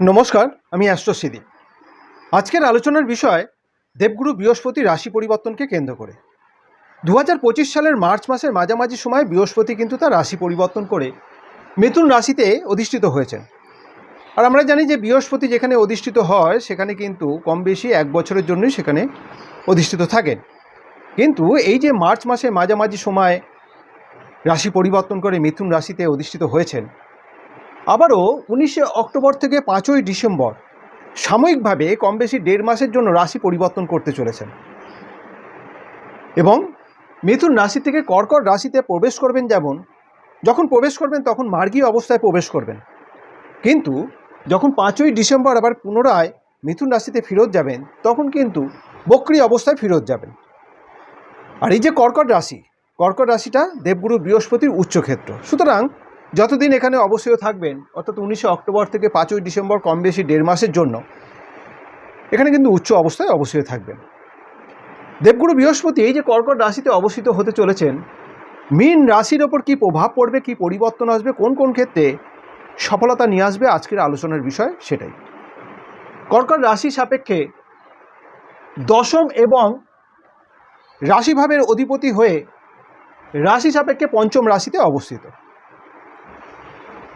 নমস্কার, আমি অ্যাস্ট্রোসিদি আজকের আলোচনার বিষয়, দেবগুরু বৃহস্পতি রাশি পরিবর্তনকে কেন্দ্র করে। দু হাজার পঁচিশ সালের মার্চ মাসের মাঝামাঝি সময় বৃহস্পতি কিন্তু তার রাশি পরিবর্তন করে মিথুন রাশিতে অধিষ্ঠিত হয়েছেন। আর আমরা জানি যে বৃহস্পতি যেখানে অধিষ্ঠিত হয়, সেখানে কিন্তু কম বেশি এক বছরের জন্যই সেখানে অধিষ্ঠিত থাকেন। কিন্তু এই যে মার্চ মাসের মাঝামাঝি সময় রাশি পরিবর্তন করে মিথুন রাশিতে অধিষ্ঠিত হয়েছেন আবারও উনিশে অক্টোবর থেকে পাঁচই ডিসেম্বর সাময়িকভাবে কম বেশি দেড় মাসের জন্য রাশি পরিবর্তন করতে চলেছেন। এবং মিথুন রাশি থেকে কর্কট রাশিতে প্রবেশ করবেন যেমন, যখন প্রবেশ করবেন তখন মার্গী অবস্থায় প্রবেশ করবেন। কিন্তু যখন পাঁচই ডিসেম্বর আবার পুনরায় মিথুন রাশিতে ফেরত যাবেন, তখন কিন্তু বক্রি অবস্থায় ফেরত যাবেন। আর এই যে কর্কট রাশি, কর্কট রাশিটা দেবগুরু বৃহস্পতির উচ্চক্ষেত্র। সুতরাং যতদিন এখানে অবশ্যই থাকবেন, অর্থাৎ উনিশে অক্টোবর থেকে পাঁচই ডিসেম্বর কম বেশি দেড় মাসের জন্য, এখানে কিন্তু উচ্চ অবস্থায় অবশ্যই থাকবেন। দেবগুরু বৃহস্পতি এই যে কর্কট রাশিতে অবস্থিত হতে চলেছেন, মীন রাশির ওপর কী প্রভাব পড়বে, কী পরিবর্তন আসবে, কোন কোন ক্ষেত্রে সফলতা নিয়ে আসবে, আজকের আলোচনার বিষয় সেটাই। কর্কট রাশি সাপেক্ষে দশম এবং রাশিভাবের অধিপতি হয়ে রাশি সাপেক্ষে পঞ্চম রাশিতে অবস্থিত।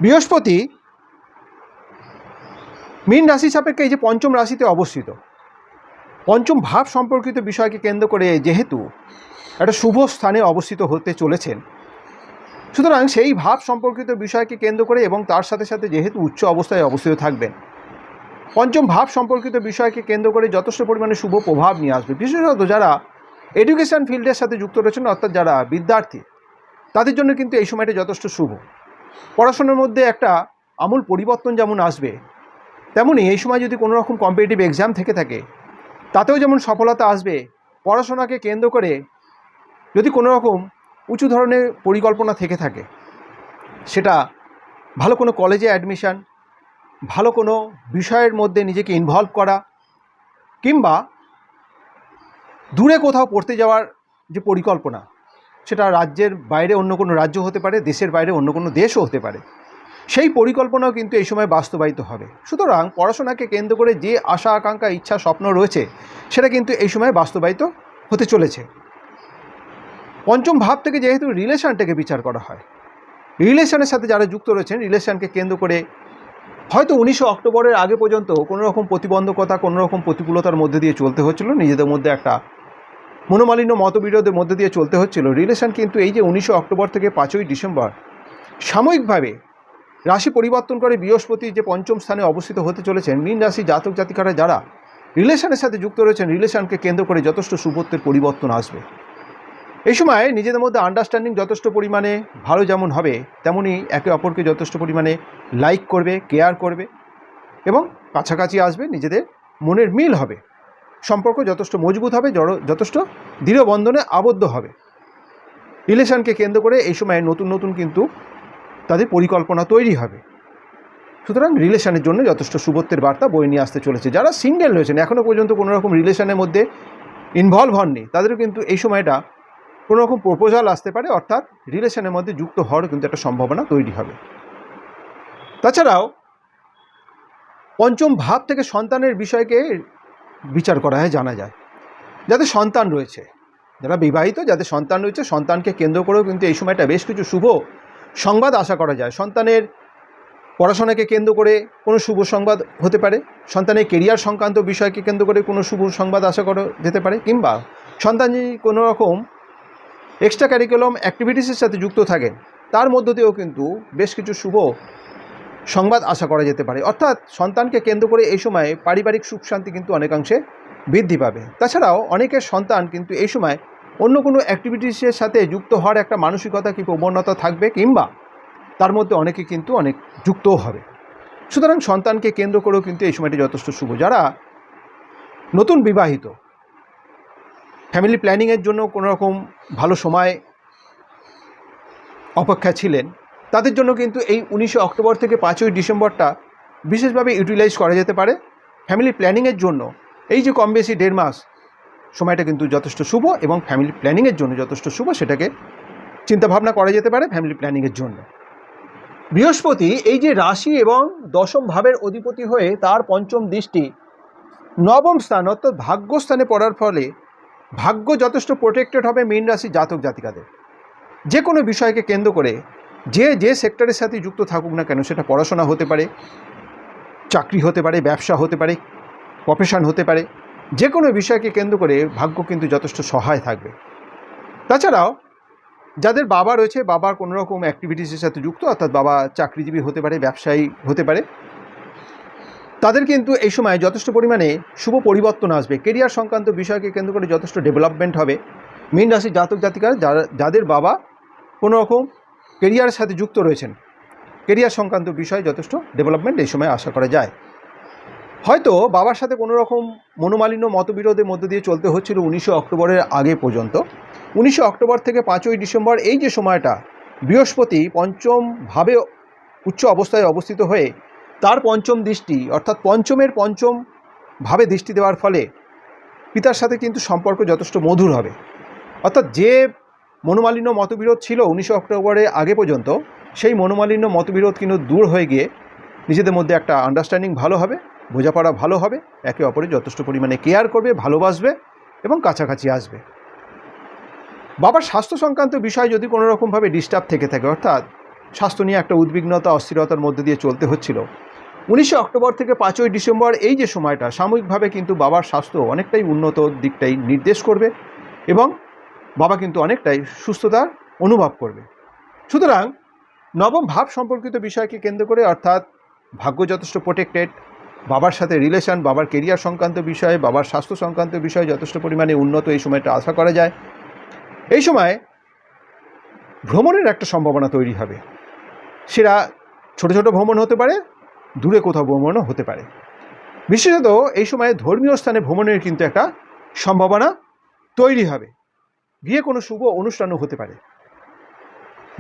বৃহস্পতি, মীন রাশি সাপেক্ষে এই যে পঞ্চম রাশিতে অবস্থিত। পঞ্চম ভাব সম্পর্কিত বিষয়কে কেন্দ্র করে যেহেতু একটা শুভ স্থানে অবস্থিত হতে চলেছেন। সুতরাং সেই ভাব সম্পর্কিত বিষয়কে কেন্দ্র করে এবং তার সাথে সাথে যেহেতু উচ্চ অবস্থায় অবস্থিত থাকবেন। পঞ্চম ভাব সম্পর্কিত বিষয়কে কেন্দ্র করে যথেষ্ট পরিমাণে শুভ প্রভাব নিয়ে আসবে। বিশেষত যারা এডুকেশন ফিল্ডের সাথে যুক্ত রয়েছেন, অর্থাৎ যারা বিদ্যার্থী, তাদের জন্য কিন্তু এই সময়টা যথেষ্ট শুভ। পড়াশোনার মধ্যে একটা আমূল পরিবর্তন যেমন আসবে তেমনই এই সময় যদি কোনো রকম কম্পিটিটিভ এক্সাম থেকে থাকে, তাতেও যেমন সফলতা আসবে, পড়াশোনাকে কেন্দ্র করে যদি কোনো রকম উঁচু ধরনের পরিকল্পনা থেকে থাকে, সেটা ভালো কোনো কলেজে অ্যাডমিশান ভালো কোনো বিষয়ের মধ্যে নিজেকে ইনভলভ করা, কিংবা দূরে কোথাও পড়তে যাওয়ার যে পরিকল্পনা সেটা রাজ্যের বাইরে অন্য কোনো রাজ্য হতে পারে, দেশের বাইরে অন্য কোনো দেশও হতে পারে। সেই পরিকল্পনাও কিন্তু এই সময় বাস্তবায়িত হবে। সুতরাং পড়াশোনাকে কেন্দ্র করে যে আশা, আকাঙ্ক্ষা, ইচ্ছা, স্বপ্ন রয়েছে, সেটা কিন্তু এই সময় বাস্তবায়িত হতে চলেছে। পঞ্চম ভাব থেকে যেহেতু রিলেশনটাকে বিচার করা হয় রিলেশনের সাথে যারা যুক্ত রয়েছেন রিলেশনকে কেন্দ্র করে হয়তো উনিশে অক্টোবরের আগে পর্যন্ত কোনো রকম প্রতিবন্ধকতা, কোনো রকম প্রতিকূলতার মধ্যে দিয়ে চলতে হচ্ছিল। নিজেদের মধ্যে একটা মনোমালিন্য মতবিরোধের মধ্যে দিয়ে চলতে হচ্ছিল। রিলেশন কিন্তু এই যে উনিশে অক্টোবর থেকে পাঁচই ডিসেম্বর, সাময়িকভাবে রাশি পরিবর্তন করে বৃহস্পতি যে পঞ্চম স্থানে অবস্থিত হতে চলেছেন, মীন রাশি জাতক জাতিকারা যারা রিলেশনের সাথে যুক্ত রয়েছেন, রিলেশনকে কেন্দ্র করে যথেষ্ট সুবত্বের পরিবর্তন আসবে। এই সময় নিজেদের মধ্যে আন্ডারস্ট্যান্ডিং যথেষ্ট পরিমাণে ভালো যেমন হবে তেমনই একে অপরকে যথেষ্ট পরিমাণে লাইক করবে কেয়ার করবে এবং কাছাকাছি আসবে, নিজেদের মনের মিল হবে। সম্পর্ক যথেষ্ট মজবুত হবে যথেষ্ট দৃঢ় বন্ধনে আবদ্ধ হবে। রিলেশনকে কেন্দ্র করে এই সময় নতুন নতুন কিন্তু তাদের পরিকল্পনা তৈরি হবে। সুতরাং রিলেশনের জন্য যথেষ্ট শুভত্বের বার্তা বই নিয়ে আসতে চলেছে। যারা সিঙ্গেল রয়েছেন এখনও পর্যন্ত কোনো রকম রিলেশনের মধ্যে ইনভলভ হননি, তাদেরও কিন্তু এই সময়টা কোনো রকম প্রপোজাল আসতে পারে, অর্থাৎ রিলেশনের মধ্যে যুক্ত হওয়ার কিন্তু একটা সম্ভাবনা তৈরি হবে। তাছাড়াও, পঞ্চম ভাব থেকে সন্তানের বিষয়কে বিচার করা হয়, জানা যায়। যাদের সন্তান রয়েছে, যারা বিবাহিত, যাদের সন্তান রয়েছে, সন্তানকে কেন্দ্র করেও কিন্তু এই সময়টা বেশ কিছু শুভ সংবাদ আশা করা যায়। সন্তানের পড়াশোনাকে কেন্দ্র করে কোনো শুভ সংবাদ হতে পারে, সন্তানের কেরিয়ার সংক্রান্ত বিষয়কে কেন্দ্র করে কোনো শুভ সংবাদ আশা করা যেতে পারে, কিংবা সন্তান যদি কোনো রকম এক্সট্রা কারিকুলাম অ্যাক্টিভিটিসের সাথে যুক্ত থাকেন, তার মধ্য দিয়েও কিন্তু বেশ কিছু শুভ সংবাদ আশা করা যেতে পারে। অর্থাৎ সন্তানকে কেন্দ্র করে এই সময় পারিবারিক সুখ শান্তি কিন্তু অনেকাংশে বৃদ্ধি পাবে। তাছাড়াও অনেকের সন্তান কিন্তু এই সময় অন্য কোনো অ্যাক্টিভিটিসের সাথে যুক্ত হওয়ার একটা মানসিকতা কি প্রবণতা থাকবে কিংবা তার মধ্যে অনেকে কিন্তু অনেক যুক্তও হবে। সুতরাং সন্তানকে কেন্দ্র করেও কিন্তু এই সময়টি যথেষ্ট শুভ। যারা নতুন বিবাহিত ফ্যামিলি প্ল্যানিংয়ের জন্য কোনো রকম ভালো সময় অপেক্ষা ছিলেন তাদের জন্য কিন্তু এই উনিশে অক্টোবর থেকে পাঁচই ডিসেম্বরটা বিশেষভাবে ইউটিলাইজ করা যেতে পারে ফ্যামিলি প্ল্যানিংয়ের জন্য। এই যে কম বেশি দেড় মাস, সময়টা কিন্তু যথেষ্ট শুভ এবং ফ্যামিলি প্ল্যানিংয়ের জন্য যথেষ্ট শুভ, সেটাকে চিন্তাভাবনা করা যেতে পারে ফ্যামিলি প্ল্যানিংয়ের জন্য। বৃহস্পতি এই যে রাশি এবং দশম ভাবের অধিপতি হয়ে তার পঞ্চম দৃষ্টি নবম স্থান অর্থাৎ ভাগ্যস্থানে পড়ার ফলে ভাগ্য যথেষ্ট প্রোটেক্টেড হবে মীন রাশি জাতক জাতিকাদের। যে কোনো বিষয়কে কেন্দ্র করে যে যে সেক্টরের সাথে যুক্ত থাকুক না কেন, সেটা পড়াশোনা হতে পারে, চাকরি হতে পারে, ব্যবসা হতে পারে প্রফেশন হতে পারে যে কোনো বিষয়কে কেন্দ্র করে ভাগ্য কিন্তু যথেষ্ট সহায় থাকবে। তাছাড়াও, যাদের বাবা রয়েছে, বাবার কোনো রকম অ্যাক্টিভিটিসের সাথে যুক্ত, অর্থাৎ বাবা চাকরিজীবী হতে পারে, ব্যবসায়ী হতে পারে, তাদের কিন্তু এই সময় যথেষ্ট পরিমাণে শুভ পরিবর্তন আসবে। কেরিয়ার সংক্রান্ত বিষয়কে কেন্দ্র করে যথেষ্ট ডেভেলপমেন্ট হবে। মীন রাশির জাতক জাতিকা যারা, যাদের বাবা কোনো রকম কেরিয়ারের সাথে যুক্ত রয়েছেন। কেরিয়ার সংক্রান্ত বিষয়ে যথেষ্ট ডেভেলপমেন্ট এই সময় আশা করা যায়। হয়তো বাবার সাথে কোনো রকম মনোমালিন্য, মতবিরোধের মধ্য দিয়ে চলতে হচ্ছিল উনিশে অক্টোবরের আগে পর্যন্ত। উনিশে অক্টোবর থেকে পাঁচই ডিসেম্বর এই যে সময়টা, বৃহস্পতি পঞ্চম ভাবে উচ্চ অবস্থায় অবস্থিত হয়ে তার পঞ্চম দৃষ্টি, অর্থাৎ পঞ্চমের পঞ্চম ভাবে দৃষ্টি দেওয়ার ফলে পিতার সাথে কিন্তু সম্পর্ক যথেষ্ট মধুর হবে। অর্থাৎ যে মনোমালিন্য মতবিরোধ ছিল উনিশে অক্টোবরে আগে পর্যন্ত। সেই মনোমালিন্য মতবিরোধ কিন্তু দূর হয়ে গিয়ে নিজেদের মধ্যে একটা আন্ডারস্ট্যান্ডিং ভালো হবে, বোঝাপড়া ভালো হবে, একে অপরে যথেষ্ট পরিমাণে কেয়ার করবে, ভালোবাসবে এবং কাছাকাছি আসবে। বাবার স্বাস্থ্য সংক্রান্ত বিষয় যদি কোনো রকমভাবে ডিস্টার্ব থেকে থাকে, অর্থাৎ স্বাস্থ্য নিয়ে একটা উদ্বিগ্নতা, অস্থিরতার মধ্যে দিয়ে চলতে হচ্ছিল, উনিশে অক্টোবর থেকে পাঁচই ডিসেম্বর এই যে সময়টা, সাময়িকভাবে কিন্তু বাবার স্বাস্থ্য অনেকটাই উন্নত দিকটাই নির্দেশ করবে এবং বাবা কিন্তু অনেকটাই সুস্থতার অনুভব করবে। সুতরাং নবম ভাব সম্পর্কিত বিষয়কে কেন্দ্র করে অর্থাৎ ভাগ্য যথেষ্ট প্রোটেক্টেড বাবার সাথে রিলেশন বাবার কেরিয়ার সংক্রান্ত বিষয়ে, বাবার স্বাস্থ্য সংক্রান্ত বিষয়ে যথেষ্ট পরিমাণে উন্নত এই সময়টা আশা করা যায়। এই সময় ভ্রমণের একটা সম্ভাবনা তৈরি হবে। সেটা ছোট ছোট ভ্রমণ হতে পারে, দূরে কোথাও ভ্রমণও হতে পারে। বিশেষত এই সময়ে ধর্মীয় স্থানে ভ্রমণের কিন্তু একটা সম্ভাবনা তৈরি হবে। গিয়ে কোনো শুভ অনুষ্ঠানও হতে পারে।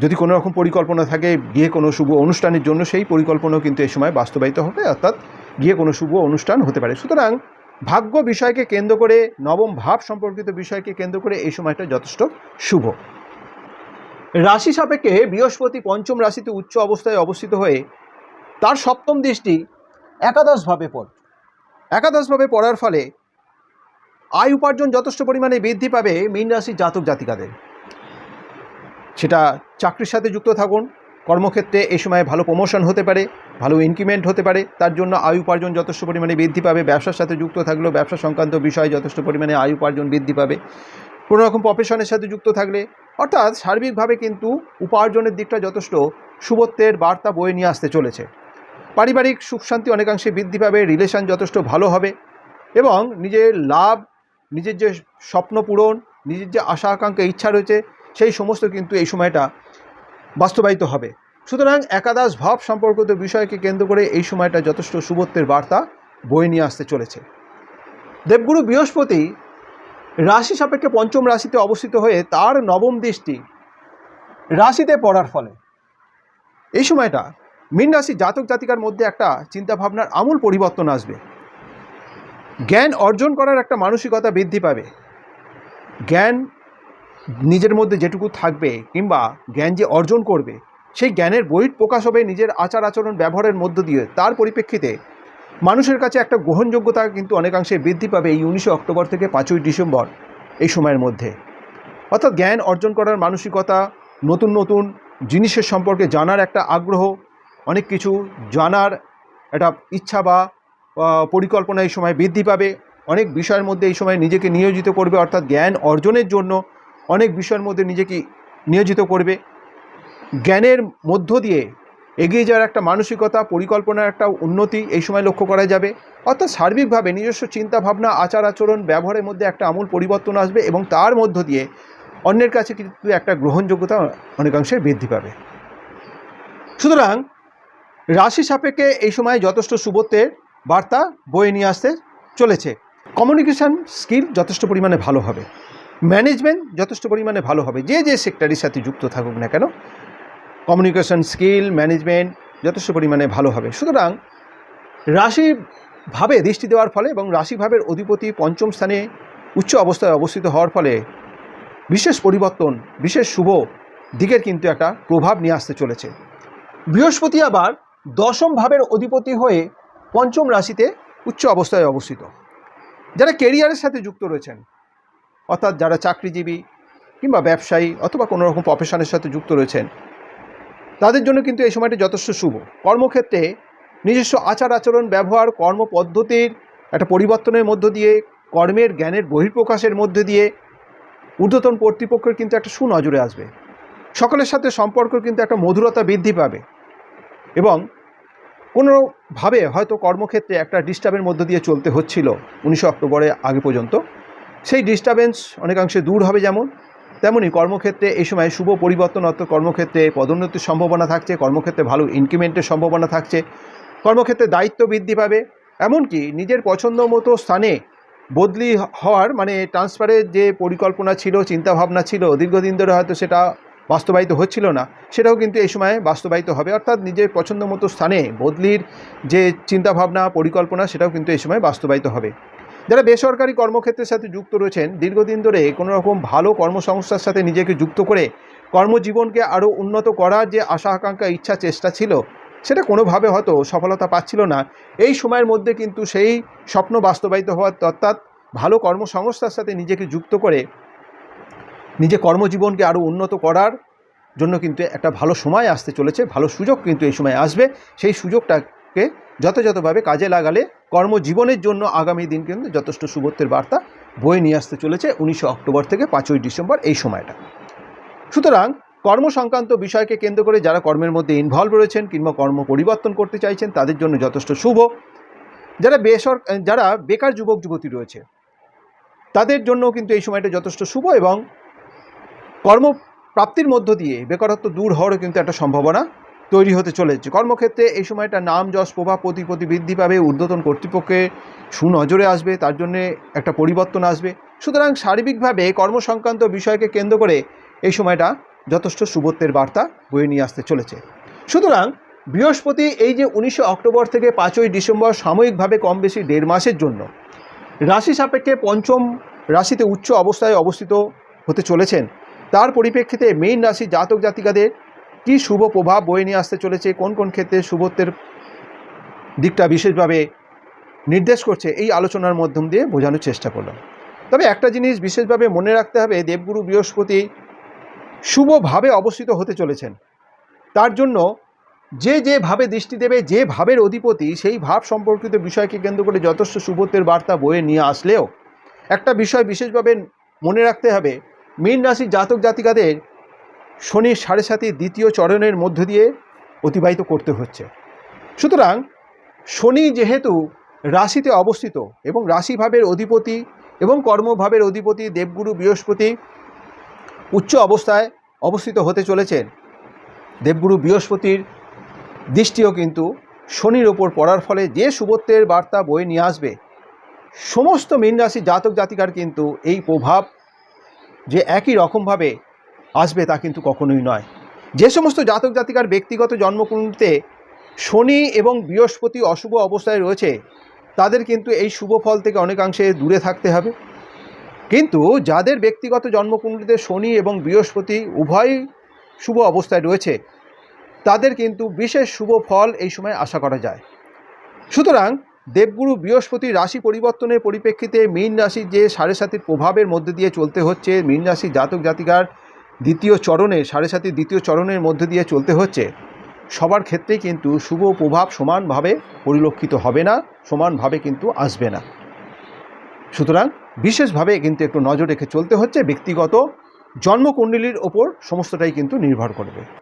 যদি কোনো রকম পরিকল্পনা থাকে, গিয়ে কোনো শুভ অনুষ্ঠানের জন্য সেই পরিকল্পনাও কিন্তু এই সময় বাস্তবায়িত হবে, অর্থাৎ গিয়ে কোনো শুভ অনুষ্ঠান হতে পারে। সুতরাং ভাগ্য বিষয়কে কেন্দ্র করে, নবম ভাব সম্পর্কিত বিষয়কে কেন্দ্র করে এই সময়টা যথেষ্ট শুভ। রাশি সাপেক্ষে বৃহস্পতি পঞ্চম রাশিতে উচ্চ অবস্থায় অবস্থিত হয়ে তার সপ্তম দৃষ্টি একাদশভাবে পড় একাদশভাবে পড়ার ফলে আয় উপার্জন যথেষ্ট পরিমাণে বৃদ্ধি পাবে মীন রাশির জাতক জাতিকাদের। সেটা চাকরির সাথে যুক্ত থাকুন, কর্মক্ষেত্রে এই সময় ভালো প্রমোশন হতে পারে, ভালো ইনক্রিমেন্ট হতে পারে, তার জন্য আয় উপার্জন যথেষ্ট পরিমাণে বৃদ্ধি পাবে, ব্যবসার সাথে যুক্ত থাকলেও ব্যবসা সংক্রান্ত বিষয়ে যথেষ্ট পরিমাণে আয় উপার্জন বৃদ্ধি পাবে। কোনো রকম প্রফেশনের সাথে যুক্ত থাকলে, অর্থাৎ সার্বিকভাবে কিন্তু উপার্জনের দিকটা যথেষ্ট শুভত্বের বার্তা বয়ে নিয়ে আসতে চলেছে। পারিবারিক সুখ শান্তি অনেকাংশে বৃদ্ধি পাবে রিলেশান যথেষ্ট ভালো হবে এবং নিজের লাভ নিজের যে স্বপ্ন পূরণ, নিজের যে আশা, আকাঙ্ক্ষা, ইচ্ছা রয়েছে, সেই সমস্ত কিন্তু এই সময়টা বাস্তবায়িত হবে। সুতরাং একাদশ ভাব সম্পর্কিত বিষয়কে কেন্দ্র করে এই সময়টা যথেষ্ট শুভত্বের বার্তা বয়ে নিয়ে আসতে চলেছে। দেবগুরু বৃহস্পতি রাশি সাপেক্ষে পঞ্চম রাশিতে অবস্থিত হয়ে তার নবম দৃষ্টি রাশিতে পড়ার ফলে এই সময়টা মীন রাশি জাতক জাতিকার মধ্যে একটা চিন্তাভাবনার আমূল পরিবর্তন আসবে। জ্ঞান অর্জন করার একটা মানসিকতা বৃদ্ধি পাবে। জ্ঞান নিজের মধ্যে যেটুকু থাকবে কিংবা জ্ঞান যে অর্জন করবে, সেই জ্ঞানের বহির প্রকাশ হবে নিজের আচার আচরণ ব্যবহারের মধ্য দিয়ে। তার পরিপ্রেক্ষিতে মানুষের কাছে একটা গ্রহণযোগ্যতা কিন্তু অনেকাংশে বৃদ্ধি পাবে এই উনিশে অক্টোবর থেকে পাঁচই ডিসেম্বর এই সময়ের মধ্যে। অর্থাৎ জ্ঞান অর্জন করার মানসিকতা, নতুন নতুন জিনিসের সম্পর্কে জানার একটা আগ্রহ, অনেক কিছু জানার একটা ইচ্ছা বা পরিকল্পনা এই সময় বৃদ্ধি পাবে। অনেক বিষয়ের মধ্যে এই সময় নিজেকে নিয়োজিত করবে, অর্থাৎ জ্ঞান অর্জনের জন্য অনেক বিষয়ের মধ্যে নিজেকে নিয়োজিত করবে। জ্ঞানের মধ্য দিয়ে এগিয়ে যাওয়ার একটা মানসিকতা, পরিকল্পনার একটা উন্নতি এই সময় লক্ষ্য করা যাবে। অর্থাৎ সার্বিকভাবে নিজস্ব চিন্তা ভাবনা আচার আচরণ ব্যবহারের মধ্যে একটা আমূল পরিবর্তন আসবে এবং তার মধ্য দিয়ে অন্যের কাছে কিন্তু একটা গ্রহণযোগ্যতা অনেকাংশে বৃদ্ধি পাবে। সুতরাং রাশি সাপেক্ষে এই সময় যথেষ্ট শুভত্বের বার্তা বয়ে নিয়ে আসতে চলেছে। কমিউনিকেশান স্কিল যথেষ্ট পরিমাণে ভালো হবে। ম্যানেজমেন্ট যথেষ্ট পরিমাণে ভালো হবে। যে যে সেক্টরের সাথে যুক্ত থাকুক না কেন কমিউনিকেশন স্কিল ম্যানেজমেন্ট যথেষ্ট পরিমাণে ভালো হবে। সুতরাং রাশিভাবে দৃষ্টি দেওয়ার ফলে এবং রাশিভাবের অধিপতি পঞ্চম স্থানে উচ্চ অবস্থায় অবস্থিত হওয়ার ফলে বিশেষ পরিবর্তন, বিশেষ শুভ দিকের কিন্তু একটা প্রভাব নিয়ে আসতে চলেছে। বৃহস্পতি আবার দশম ভাবের অধিপতি হয়ে পঞ্চম রাশিতে উচ্চ অবস্থায় অবস্থিত। যারা কেরিয়ারের সাথে যুক্ত রয়েছেন, অর্থাৎ যারা চাকরিজীবী কিংবা ব্যবসায়ী অথবা কোনো রকম প্রফেশনের সাথে যুক্ত রয়েছেন, তাদের জন্য কিন্তু এই সময়টি যথেষ্ট শুভ। কর্মক্ষেত্রে নিজস্ব আচার আচরণ, ব্যবহার, কর্মপদ্ধতির একটা পরিবর্তনের মধ্য দিয়ে, কর্মের জ্ঞানের বহির্প্রকাশের মধ্য দিয়ে ঊর্ধ্বতন কর্তৃপক্ষের কিন্তু একটা সুনজরে আসবে। সকলের সাথে সম্পর্ক কিন্তু একটা মধুরতা বৃদ্ধি পাবে এবং কোনোভাবে হয়তো কর্মক্ষেত্রে একটা ডিস্টার্বের মধ্য দিয়ে চলতে হচ্ছিল উনিশে অক্টোবরে আগে পর্যন্ত। সেই ডিস্টারবেন্স অনেকাংশে দূর হবে যেমন তেমনই কর্মক্ষেত্রে এই সময় শুভ পরিবর্তন অর্থ কর্মক্ষেত্রে পদোন্নতির সম্ভাবনা থাকছে, কর্মক্ষেত্রে ভালো ইনক্রিমেন্টের সম্ভাবনা থাকছে, কর্মক্ষেত্রে দায়িত্ব বৃদ্ধি পাবে। এমনকি নিজের পছন্দ মতো স্থানে বদলি হওয়ার মানে ট্রান্সফারের যে পরিকল্পনা ছিল, চিন্তাভাবনা ছিল, দীর্ঘদিন ধরে হয়তো সেটা বাস্তবায়িত হচ্ছিল না, সেটাও কিন্তু এই সময় বাস্তবায়িত হবে। অর্থাৎ নিজের পছন্দ মতো স্থানে বদলির যে চিন্তাভাবনা, পরিকল্পনা, সেটাও কিন্তু এই সময় বাস্তবায়িত হবে। যারা বেসরকারি কর্মক্ষেত্রের সাথে যুক্ত রয়েছেন, দীর্ঘদিন ধরে কোনো রকম ভালো কর্মসংস্থার সাথে নিজেকে যুক্ত করে কর্মজীবনকে আরও উন্নত করার যে আশা, আকাঙ্ক্ষা, ইচ্ছা, চেষ্টা ছিল, সেটা কোনোভাবে হয়তো সফলতা পাচ্ছিল না। এই সময়ের মধ্যে কিন্তু সেই স্বপ্ন বাস্তবায়িত হওয়ার অর্থাৎ ভালো কর্মসংস্থার সাথে নিজেকে যুক্ত করে নিজে কর্মজীবনকে আরও উন্নত করার জন্য কিন্তু একটা ভালো সময় আসতে চলেছে, ভালো সুযোগ কিন্তু এই সময় আসবে। সেই সুযোগটাকে যথাযথভাবে কাজে লাগালে কর্মজীবনের জন্য আগামী দিন কিন্তু যথেষ্ট শুভত্বের বার্তা বয়ে নিয়ে আসতে চলেছে উনিশে অক্টোবর থেকে পাঁচই ডিসেম্বর এই সময়টা। সুতরাং কর্ম সংক্রান্ত বিষয়কে কেন্দ্র করে যারা কর্মের মধ্যে ইনভলভ রয়েছেন কিংবা কর্ম পরিবর্তন করতে চাইছেন, তাদের জন্য যথেষ্ট শুভ। যারা বেসর, যারা বেকার যুবক যুবতী রয়েছে, তাদের জন্য কিন্তু এই সময়টা যথেষ্ট শুভ এবং কর্মপ্রাপ্তির মধ্য দিয়ে বেকারত্ব দূর হওয়ারও কিন্তু একটা সম্ভাবনা তৈরি হতে চলেছে। কর্মক্ষেত্রে এই সময়টা নাম, যশ, প্রভাব, প্রতিপত্তি বৃদ্ধি পাবে, ঊর্ধ্বতন কর্তৃপক্ষে সুনজরে আসবে, তার জন্যে একটা পরিবর্তন আসবে। সুতরাং সার্বিকভাবে কর্মসংক্রান্ত বিষয়কে কেন্দ্র করে এই সময়টা যথেষ্ট শুভত্বের বার্তা বয়ে নিয়ে আসতে চলেছে। সুতরাং বৃহস্পতি, এই যে উনিশে অক্টোবর থেকে পাঁচই ডিসেম্বর সাময়িকভাবে কম বেশি দেড় মাসের জন্য রাশি সাপেক্ষে পঞ্চম রাশিতে উচ্চ অবস্থায় অবস্থিত হতে চলেছেন। তার পরিপ্রেক্ষিতে মেইন রাশি জাতক জাতিকাদের কী শুভ প্রভাব বয়ে নিয়ে আসতে চলেছে, কোন কোন ক্ষেত্রে শুভত্বের দিকটা বিশেষভাবে নির্দেশ করছে, এই আলোচনার মাধ্যম দিয়ে বোঝানোর চেষ্টা করলাম। তবে একটা জিনিস বিশেষভাবে মনে রাখতে হবে, দেবগুরু বৃহস্পতি শুভভাবে অবস্থিত হতে চলেছেন। তার জন্য যে যে ভাবে দৃষ্টি দেবে, যে ভাবের অধিপতি, সেই ভাব সম্পর্কিত বিষয়কে কেন্দ্র করে যথেষ্ট শুভত্বের বার্তা বয়ে নিয়ে আসলেও একটা বিষয় বিশেষভাবে মনে রাখতে হবে মীন রাশির জাতক জাতিকাদের শনির সাড়ে সাথে দ্বিতীয় চরণের মধ্য দিয়ে অতিবাহিত করতে হচ্ছে। সুতরাং শনি যেহেতু রাশিতে অবস্থিত এবং রাশিভাবের অধিপতি এবং কর্মভাবের অধিপতি দেবগুরু বৃহস্পতি উচ্চ অবস্থায় অবস্থিত হতে চলেছেন, দেবগুরু বৃহস্পতির দৃষ্টিও কিন্তু শনির ওপর পড়ার ফলে যে শুভত্বের বার্তা বয়ে নিয়ে আসবে, সমস্ত মীন রাশি জাতক জাতিকার কিন্তু এই প্রভাব যে একই রকমভাবে আসবে তা কিন্তু কখনোই নয়। যে সমস্ত জাতক জাতিকার ব্যক্তিগত জন্মকুণ্ডলিতে শনি এবং বৃহস্পতি অশুভ অবস্থায় রয়েছে, তাদের কিন্তু এই শুভ ফল থেকে অনেকাংশে দূরে থাকতে হবে। কিন্তু যাদের ব্যক্তিগত জন্মকুণ্ডলিতে শনি এবং বৃহস্পতি উভয় শুভ অবস্থায় রয়েছে, তাদের কিন্তু বিশেষ শুভ ফল এই সময় আশা করা যায়। সুতরাং দেবগুরু বৃহস্পতি রাশি পরিবর্তনের পরিপ্রেক্ষিতে মীন রাশির যে সাড়ে সাতির প্রভাবের মধ্যে দিয়ে চলতে হচ্ছে, মীন রাশির জাতক জাতিকার দ্বিতীয় চরণে, সাড়ে সাতির দ্বিতীয় চরণের মধ্যে দিয়ে চলতে হচ্ছে। সবার ক্ষেত্রেই কিন্তু শুভ প্রভাব সমানভাবে পরিলক্ষিত হবে না, সমানভাবে কিন্তু আসবে না। সুতরাং বিশেষভাবে কিন্তু একটু নজর রেখে চলতে হচ্ছে, ব্যক্তিগত জন্মকুণ্ডলীর ওপর সমস্তটাই কিন্তু নির্ভর করবে।